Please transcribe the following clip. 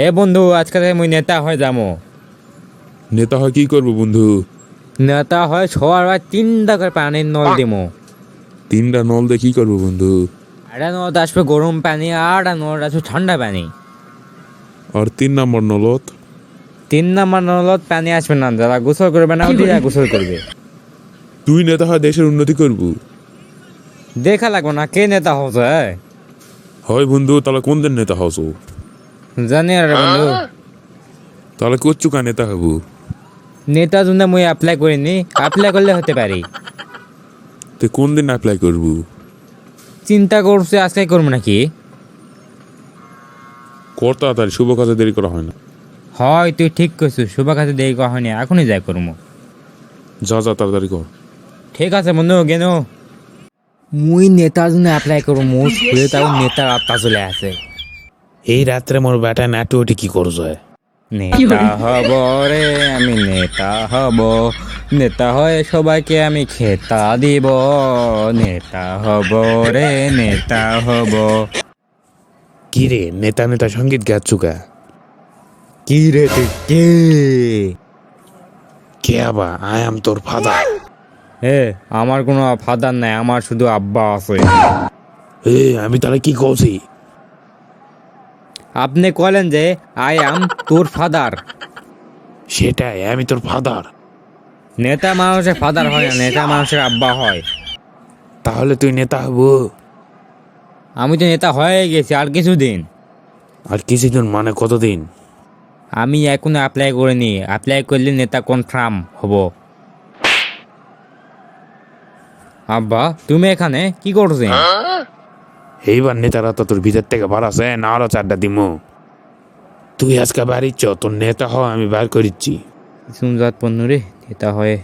হে বন্ধু আজকে থেকে মুই নেতা হয়ে যাব নেতা হয় কি করব বন্ধু? নেতা হয় সবার বার তিনটা করে পানির নল দিমো। তিনটা নল দিয়ে কি করব বন্ধু? একটা নল আসবে গরম পানি আর একটা নল আসবে ঠান্ডা পানি। আর তিন নম্বর নলত? তিন নম্বর নলত পানি আসবে না যারা গোসল করবে না ওদিকে গোসল করবে। তুই নেতা হয় দেশের উন্নতি করব। দেখা লাগবে না কে নেতা হচ্ছে হয় বন্ধু তাহলে কোন দিন নেতা হসো জানি আর বন্ধু। তাহলে করছু কা নেতা হব। নেতা জন্য মুই অ্যাপ্লাই করিনি অ্যাপ্লাই করলে হতে পারি। তুই কোন দিন অ্যাপ্লাই করব? চিন্তা করছে আজকে করব নাকি? কর তাড়াতাড়ি শুভ কাজে দেরি করা হয় না। হয় তুই ঠিক করছিস শুভ কাছে দেরি করা হয়নি এখনই যাই করব যা যা তাড়াতাড়ি কর। ঠিক আছে বন্ধু কেন মুই নেতার জন্য অ্যাপ্লাই করব মোর শুয়ে তাও নেতার আত্মা চলে আসে। এই রাত্রে মোর বেটা নাটু ওটি কি করছ? নেতা হব রে আমি নেতা হব। নেতা হয়ে সবাইকে আমি খেতা দিব। নেতা হব রে নেতা হব। কি রে নেতা নেতা সংগীত গাচ্ছু কা? কি রে তুই কে? কে আবা? আই আম তোর ফাদার এ আমার কোনো ফাদার নাই আমার শুধু আব্বা আছে। এ আমি তাহলে কি কছি? আপনি কলেন যে আই আম তোর ফাদার। সেটাই আমি তোর ফাদার। নেতা মানুষের ফাদার হয় না নেতা মানুষের আব্বা হয়। তাহলে তুই নেতা হব? আমি তো নেতা হয়ে গেছি আর কিছুদিন। আর কিছুদিন মানে কতদিন? আমি এখনও অ্যাপ্লাই করিনি। অ্যাপ্লাই করলে নেতা কনফার্ম হব। আব্বা তুমি এখানে কি করছ এইবার নেতারা তো তোর ভিতর থেকে বাড়াছে না আরও চারটা দিমু। তুই আজকে বাড়িচ্ছ তোর নেতা হ, আমি বার করিচ্ছি। সুমজাত পণ্য রে, নেতা হয়ে।